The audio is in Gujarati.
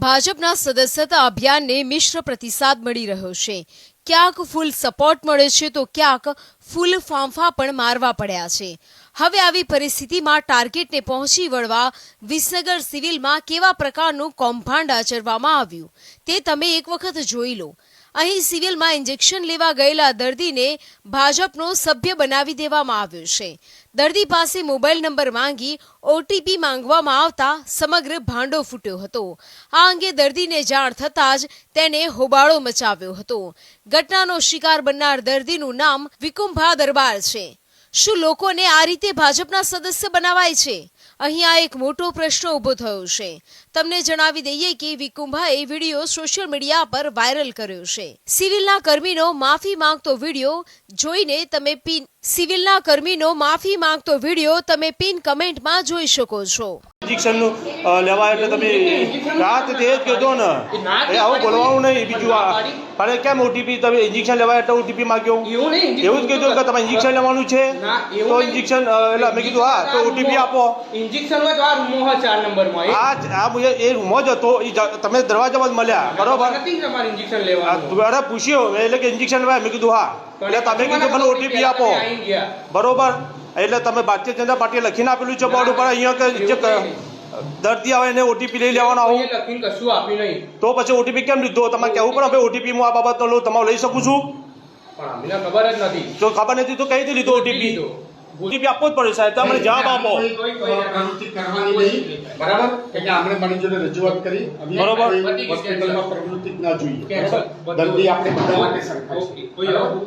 ભાજપના સદસ્યતા અભિયાનને મિશ્ર પ્રતિસાદ મળી રહ્યો છે. ક્યાંક ફૂલ સપોર્ટ મળે છે તો ક્યાંક ફૂલ ફાંફા પણ મારવા પડ્યા છે. હવે આવી પરિસ્થિતિમાં ટાર્ગેટને પહોંચી વળવા વિસનગર સિવિલમાં કેવા પ્રકારનું કૌભાંડ આચરવામાં આવ્યું તે તમે એક વખત જોઈ લો. અહીં સિવિલમાં ઇન્જેક્શન લેવા ગયેલા દર્દીને ભાજપનો સભ્ય બનાવી દેવામાં આવ્યો છે. દર્દી પાસે મોબાઈલ નંબર માંગી ઓટીપી માંગવામાં આવતા સમગ્ર ભાંડો ફૂટ્યો હતો. આ અંગે દર્દીને જાણ થતાં જ તેને હોબાળો મચાવ્યો હતો. ઘટનાનો શિકાર બનનાર દર્દીનું નામ વિકુંભા દરબાર છે. શું લોકોને આ રીતે ભાજપના સદસ્ય બનાવાય છે? અહીં આ એક મોટો પ્રશ્ન ઊભો થયો છે. તમને જણાવી દઈએ કે વિકુંભાએ વીડિયો સોશિયલ મીડિયા પર વાયરલ કર્યો છે. સિવિલના કર્મીનો માફી માંગતો વીડિયો જોઈને તમે પિન સિવિલના કર્મીનો માફી માંગતો વીડિયો તમે પિન કમેન્ટમાં જોઈ શકો છો. ઇન્જેક્શનનું લેવા એટલે તમે રાત તે જ કહેતો ને એ આવું બોલવાનું નહીં બીજું આ અરે કેમ ઓટીપી તમે ઇન્જેક્શન લેવા એટલે ઓટીપી માંગ્યો? એવું એવું જ કીધું કે તમે ઇન્જેક્શન લેવાનું છે? તો ઇન્જેક્શન એટલે અમે કીધું હા તો ઓટીપી આપો. ઇન્જેક્શનમાં તો આ રૂમો હોય ચાર નંબરમાં આ આ એ રૂમો જ હતો એ તમે દરવાજામાં જ મળ્યા બરોબર? નથી તમારે ઇન્જેક્શન આ લેવાનું અરે પૂછ્યો એટલે કે ઇન્જેક્શન લેવાય મેં કીધું હા. એટલે તમે કીધું મને ઓટીપી આપો. બરોબર? એટલે તમે ભારતીય જનતા પાર્ટીએ લખીને આપેલું છે બોર્ડ ઉપર અહીંયા કે જે દર્દી આવે એને ઓટીપી લઈ લેવાનો આવું? લખીને કશું આપ્યું નહીં. તો પછી ઓટીપી કેમ લીધો? તમારે કહેવું પડે ભાઈ ઓટીપી હું આ બાબતનો લઉં તમારું લઈ શકું છું? પણ અમને ખબર જ નથી. જો ખબર નથી તો કઈ રીતે લીધો ઓટીપી લીધો. ઓટીપી આપવો જ પડે સાહેબ તમે જવાબ આપો કોઈ- કોઈ પ્રવૃત્તિ કરવાની નહીં બરાબર એટલે આપણે મારી જોડે રજૂઆત કરી બરોબર. હોસ્પિટલમાં પ્રવૃત્તિ ના જોઈએ. દર્દી આપણે બધા માટે સરખા છે. ઓકે. કોઈ આવું-